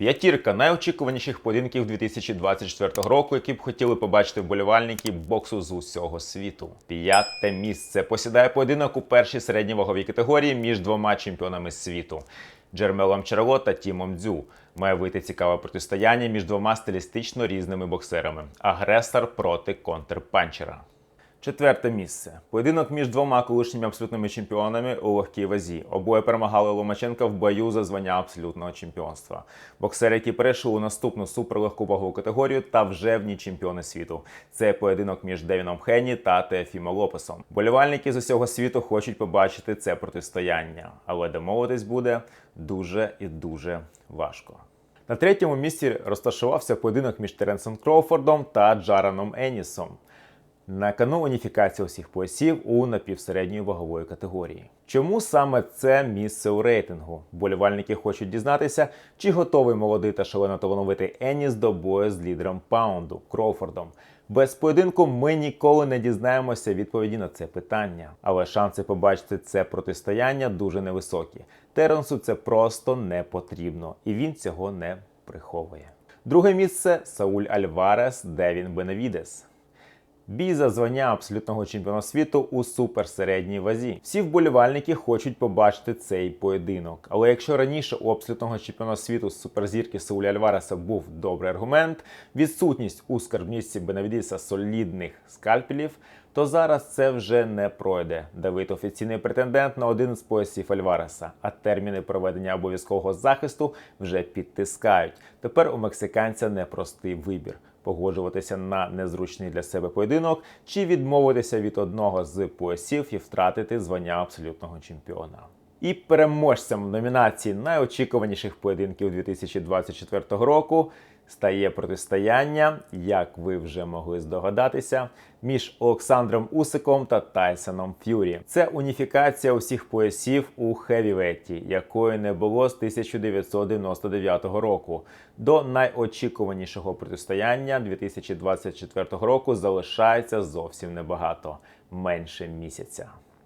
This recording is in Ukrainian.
П'ятірка найочікуваніших поєдинків 2024 року, які б хотіли побачити вболівальники боксу з усього світу. П'яте місце посідає поєдинок у першій середньоваговій категорії між двома чемпіонами світу. Джермелом Чарло та Тімом Дзю має вийти цікаве протистояння між двома стилістично різними боксерами: агресор проти контрпанчера. Четверте місце. Поєдинок між двома колишніми абсолютними чемпіонами у легкій вазі. Обоє перемагали Ломаченка в бою за звання абсолютного чемпіонства. Боксери, які перейшли у наступну суперлегку вагову категорію та вже в ні чемпіони світу. Це поєдинок між Девіном Хенні та Теофімо Лопесом. Болівальники з усього світу хочуть побачити це протистояння, але домовитись буде дуже і дуже важко. На третьому місці розташувався поєдинок між Теренсом Кроуфордом та Джараном Енісом. На кону уніфікація усіх поясів у напівсередньої вагової категорії. Чому саме це місце у рейтингу? Болівальники хочуть дізнатися, чи готовий молодий та шалено талановитий Еніс до бою з лідером паунду Кроуфордом. Без поєдинку ми ніколи не дізнаємося відповіді на це питання, але шанси побачити це протистояння дуже невисокі. Теренсу це просто не потрібно, і він цього не приховує. Друге місце Сауль Альварес, Девін Беневідес. Бій за звання абсолютного чемпіона світу у суперсередній вазі. Всі вболівальники хочуть побачити цей поєдинок. Але якщо раніше у абсолютного чемпіона світу з суперзірки Сауля Альвареса був добрий аргумент, відсутність у скарбничці Бенавідіса солідних скальпелів, то зараз це вже не пройде. Давид офіційний претендент на один з поясів Альвареса, а терміни проведення обов'язкового захисту вже підтискають. Тепер у мексиканця непростий вибір погоджуватися на незручний для себе поєдинок чи відмовитися від одного з поясів і втратити звання абсолютного чемпіона. І переможцем в номінації найочікуваніших поєдинків 2024 року стає протистояння, як ви вже могли здогадатися, між Олександром Усиком та Тайсоном Ф'юрі. Це уніфікація усіх поясів у хевіветі, якої не було з 1999 року. До найочікуванішого протистояння 2024 року залишається зовсім небагато менше місяця.